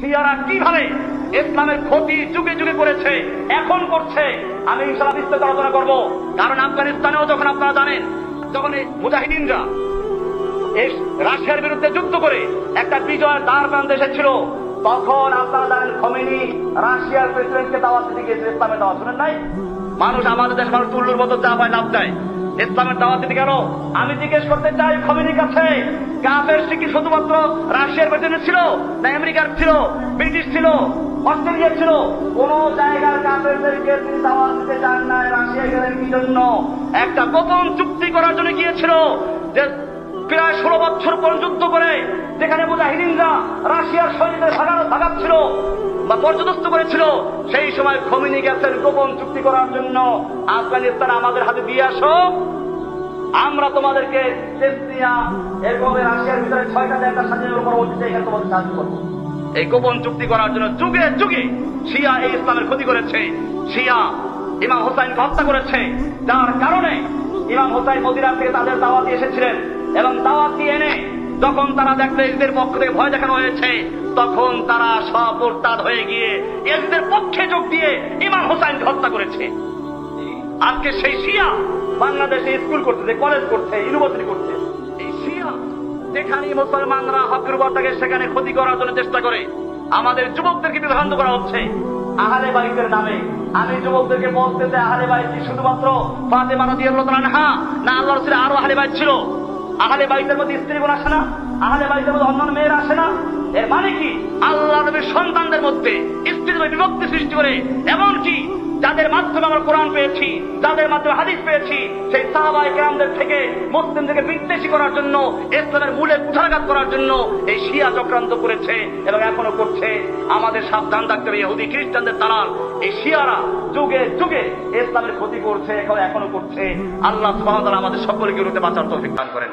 শিয়ারা কীভাবে ইসলামের ক্ষতি যুগে যুগে করেছে, এখন করছে, আমি ইনশাল্লাহ বিস্তারিত আলোচনা করব। কারণ আফগানিস্তানেও যখন আপনারা জানেন, যখন মুজাহিদিনরা রাশিয়ার বিরুদ্ধে যুদ্ধ করে একটা বিজয়ের দ্বার প্রান্তে এসেছিল, তখন আপনারা জানেন খমেনি রাশিয়ার প্রেসিডেন্টকে দাওয়াত দিতে গিয়েছিল, ইসলামের দাওয়াত। শুনেন নাই? মানুষ আমাদের দেশ মানুষ তুল্লুর মতো চা পায় লাভ দেয়। ইসলামের দাওয়াত দিতে গেল। আমি জিজ্ঞেস করতে চাই খমেনির কাছে কাফের কি শুধুমাত্র রাশিয়ার প্রেসিডেন্ট ছিল না আমেরিকার ছিল, ব্রিটিশ ছিল অস্ট্রেলিয়া ছিল? কোন জায়গার কাফেরদেরকে তিনি দাওয়াত দিতে চান না, রাশিয়া গেলেন কি জন্য? একটা গোপন চুক্তি করার জন্য গিয়েছিল যে প্রায় ষোলো বছর পর যুদ্ধ করে, যেখানে মুজাহিদিনরা রাশিয়ার সৈন্যদের ভাগাচ্ছিল বা পর্যদস্ত করেছিল, সেই সময় খমিনি গেছেন গোপন চুক্তি করার জন্য আফগানিস্তান আমাদের হাতে দিয়ে আসো। আমরা তোমাদেরকে রাশিয়ার ভিতরে ছয়টা জায়গা স্বাধীনের পরবর্তীতে এখানে তোমাদের সাহায্য করব। এই গোপন চুক্তি করার জন্য যুগে যুগে শিয়া এই ইসলামের ক্ষতি করেছে। শিয়া ইমাম হোসাইনকে হত্যা করেছে। যার কারণে ইমাম হোসাইন মদিরা থেকে তাদের দাওয়াতি এসেছিলেন এবং দাওয়াতি এনে যখন তারা দেখলে এদের পক্ষ থেকে ভয় দেখানো হয়েছে, তখন তারা সব হয়ে গিয়ে এদের পক্ষে যোগ দিয়ে ইমাম হোসাইনকে হত্যা করেছে। আজকে সেই শিয়া বাংলাদেশে স্কুল করতেছে, কলেজ করছে, ইউনিভার্সিটি করছে। এই শিয়া যেখানে মুসলমানরা হকের বর্তাকে সেখানে ক্ষতি করার জন্য চেষ্টা করে। আমাদের যুবকদেরকে বিভ্রান্ত করা হচ্ছে। আহারে বাইকের নামে। আমি যুবকদেরকে বলতে চাই আহারে বাইক শুধুমাত্র ফাতেমা রাদিয়াল্লাহু তাআলা না আল্লাহ আরও আহলে বাইত ছিল? আহলে বাড়িতে মধ্যে স্ত্রী গুণ আসে না আহলে বাড়িতে মধ্যে অন্যান্য মেয়েরা আসে না। এর মানে কি? আল্লাহ নবীর সন্তানদের মধ্যে স্ত্রীর বিভক্তি সৃষ্টি করে, এমনকি যাদের মাধ্যমে আমরা কোরআন পেয়েছি, যাদের মাধ্যমে হাদিস পেয়েছি, সেই সাহাবাই গ্রামদের থেকে মুসলিমদেরকে বিদ্বেষী করার জন্য, ইসলামের মূলে কুঠারাঘাত করার জন্য এই শিয়া চক্রান্ত করেছে এবং এখনও করছে। আমাদের সাবধান থাকতে হবে, ইহুদি, খ্রিস্টানদের তারাল এই শিয়ারা যুগে যুগে ইসলামের ক্ষতি করছে, এখন এখনও করছে। আল্লাহ তাআলা আমাদের সকলকে রুতে বাঁচার তৌফিক দান করেন।